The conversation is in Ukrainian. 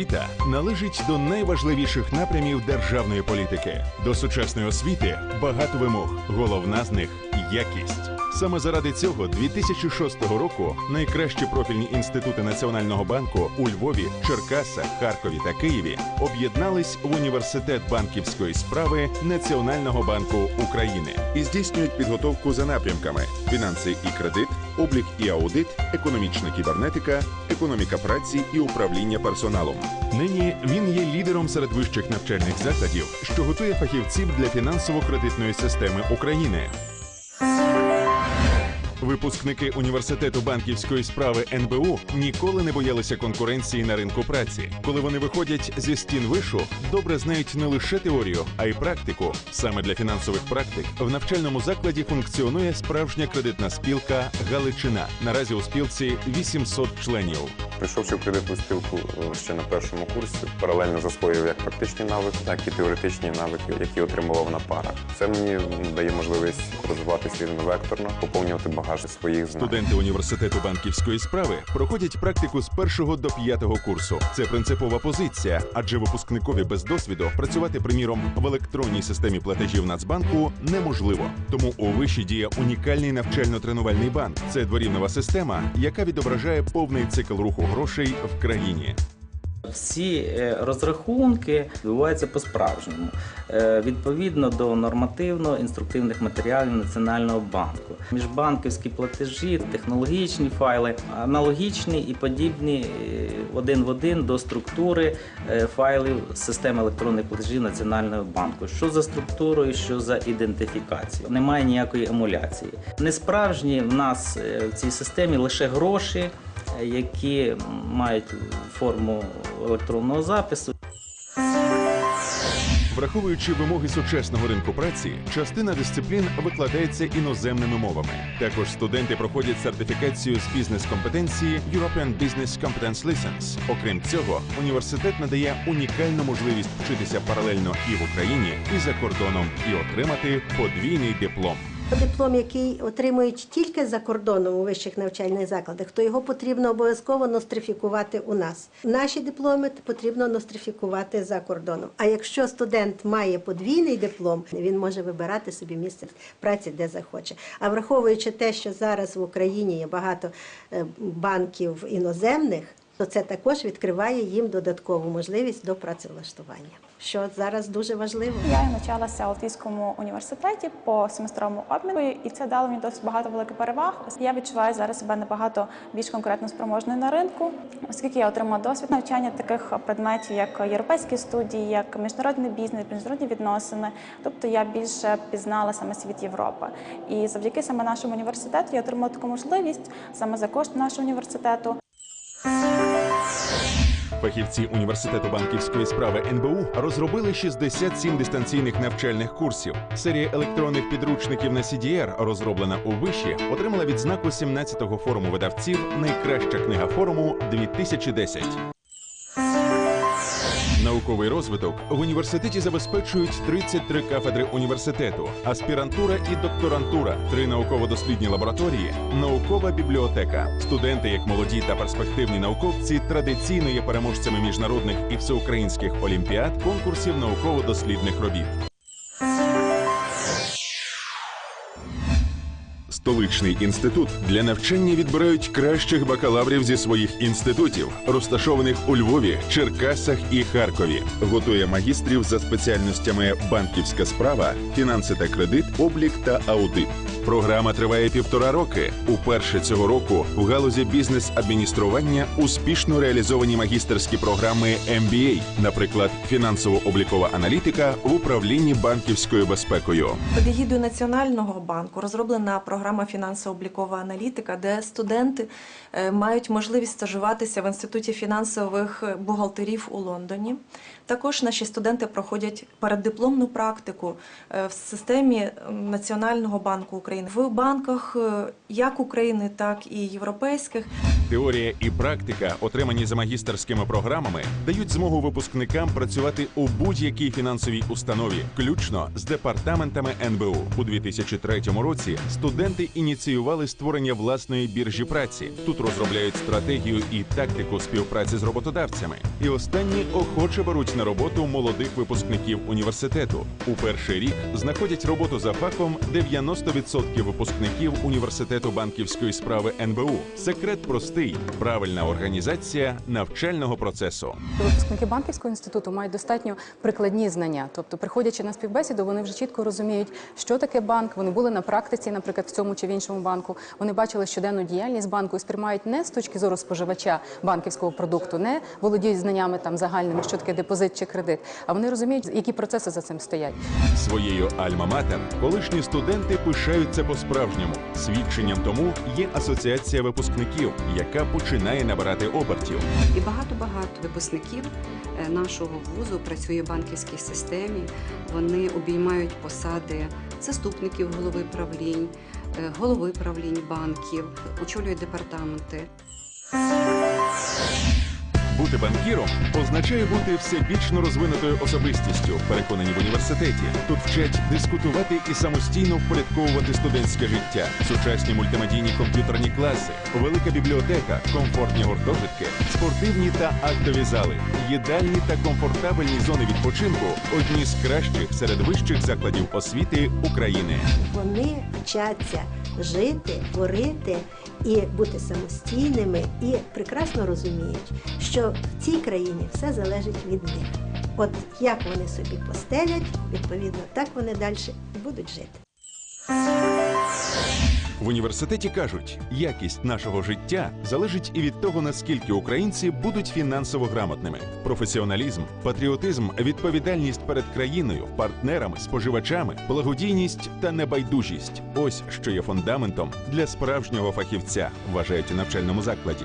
освіта належить до найважливіших напрямів державної політики. До сучасної освіти багато вимог. Головна з них якість. Саме заради цього 2006 року найкращі профільні інститути Національного банку у Львові, Черкасах, Харкові та Києві об'єднались в університет банківської справи Національного банку України і здійснюють підготовку за напрямками: фінанси і кредит, облік і аудит, економічна кібернетика, економіка праці і управління персоналом. Нині він є лідером серед вищих навчальних закладів, що готує фахівців для фінансово-кредитної системи України. Випускники університету банківської справи НБУ ніколи не боялися конкуренції на ринку праці. Коли вони виходять зі стін вишу, добре знають не лише теорію, а й практику. Саме для фінансових практик в навчальному закладі функціонує справжня кредитна спілка Галичина. Наразі у спілці 800 членів. Прийшовши в кредитну спілку е, ще на першому курсі, паралельно засвоїв як практичні навики, так і теоретичні навики, які отримував на парах. Це мені дає можливість розвиватися рівновекторно, поповнювати багаж своїх знань. Студенти університету банківської справи проходять практику з першого до п'ятого курсу. Це принципова позиція, адже випускникові без досвіду працювати, приміром, в електронній системі платежів Нацбанку неможливо. Тому у виші діє унікальний навчально-тренувальний банк. Це дворівнева система, яка відображає повний цикл руху грошей в країні. Всі е, розрахунки відбуваються по-справжньому, е, відповідно до нормативно-інструктивних матеріалів Національного банку. Міжбанківські платежі, технологічні файли, аналогічні і подібні е, один в один до структури файлів системи електронних платежів Національного банку. Що за структурою, що за ідентифікацією. Немає ніякої емуляції. Несправжні в нас в цій системі лише гроші які мають форму електронного запису. Враховуючи вимоги сучасного ринку праці, частина дисциплін викладається іноземними мовами. Також студенти проходять сертифікацію з бізнес-компетенції European Business Competence License. Окрім цього, університет надає унікальну можливість вчитися паралельно і в Україні, і за кордоном, і отримати подвійний диплом. Диплом, який отримують тільки за кордоном у вищих навчальних закладах, то його потрібно обов'язково нострифікувати у нас. Наші дипломи потрібно нострифікувати за кордоном. А якщо студент має подвійний диплом, він може вибирати собі місце праці, де захоче. А враховуючи те, що зараз в Україні є багато е, банків іноземних. То це також відкриває їм додаткову можливість до працевлаштування, що зараз дуже важливо. Я навчалася у Латвійському університеті по семестровому обміну, і це дало мені досить багато великих переваг. Я відчуваю зараз себе набагато більш конкретно спроможною на ринку, оскільки я отримала досвід навчання таких предметів, як європейські студії, як міжнародний бізнес, міжнародні відносини. Тобто я більше пізнала саме світ Європи. І завдяки саме нашому університету я отримала таку можливість саме за кошти нашого університету Фахівці університету банківської справи НБУ розробили 67 дистанційних навчальних курсів. Серія електронних підручників на CDR, розроблена у виші, отримала відзнаку 17-го форуму видавців Найкраща книга форуму 2010. Науковий розвиток в університеті забезпечують 33 кафедри університету, аспірантура і докторантура, три науково-дослідні лабораторії, наукова бібліотека. Студенти, як молоді та перспективні науковці, традиційно є переможцями міжнародних і всеукраїнських олімпіад, конкурсів науково-дослідних робіт. Столичний інститут для навчання відбирають кращих бакалаврів зі своїх інститутів, розташованих у Львові, Черкасах і Харкові. Готує магістрів за спеціальностями банківська справа, фінанси та кредит, облік та аудит. Програма триває півтора роки. Уперше цього року в галузі бізнес-адміністрування успішно реалізовані магістерські програми MBA, наприклад, фінансово-облікова аналітика в управлінні банківською безпекою. Під егідою Національного банку розроблена програма фінансово-облікова аналітика, де студенти е, мають можливість стажуватися в інституті фінансових бухгалтерів у Лондоні. Також наші студенти проходять переддипломну практику е, в системі Національного банку України в банках е, як України, так і європейських. Теорія і практика, отримані за магістерськими програмами, дають змогу випускникам працювати у будь-якій фінансовій установі, включно з департаментами НБУ. У 2003 році студенти ініціювали створення власної біржі праці. Тут розробляють стратегію і тактику співпраці з роботодавцями. І останні охоче беруть на роботу молодих випускників університету. У перший рік знаходять роботу за фахом 90% випускників університету банківської справи НБУ. Секрет простий: правильна організація навчального процесу. Випускники банківського інституту мають достатньо прикладні знання. Тобто, приходячи на співбесіду, вони вже чітко розуміють, що таке банк. Вони були на практиці, наприклад, в цьому чи в іншому банку. Вони бачили щоденну діяльність банку і сприймають не з точки зору споживача банківського продукту, не володіють знаннями там загальними, що таке депозит чи кредит. А вони розуміють, які процеси за цим стоять. Своєю альма-матер колишні студенти пишаються по-справжньому. Свідченням тому є асоціація випускників, яка починає набирати обертів. І багато-багато випускників е, нашого вузу працює в банківській системі. Вони обіймають посади заступників голови правлінь, е, голови правлінь банків, очолюють департаменти. Бути банкіром означає бути всебічно розвинутою особистістю, переконані в університеті. Тут вчать дискутувати і самостійно впорядковувати студентське життя, сучасні мультимедійні комп'ютерні класи, велика бібліотека, комфортні гуртожитки, спортивні та актові зали, їдальні та комфортабельні зони відпочинку одні з кращих серед вищих закладів освіти України. Вони вчаться жити, творити і бути самостійними, і прекрасно розуміють, що в цій країні все залежить від них. От як вони собі постелять, відповідно, так вони далі будуть жити. В університеті кажуть, якість нашого життя залежить і від того, наскільки українці будуть фінансово грамотними. Професіоналізм, патріотизм, відповідальність перед країною, партнерами, споживачами, благодійність та небайдужість ось що є фундаментом для справжнього фахівця, вважають у навчальному закладі.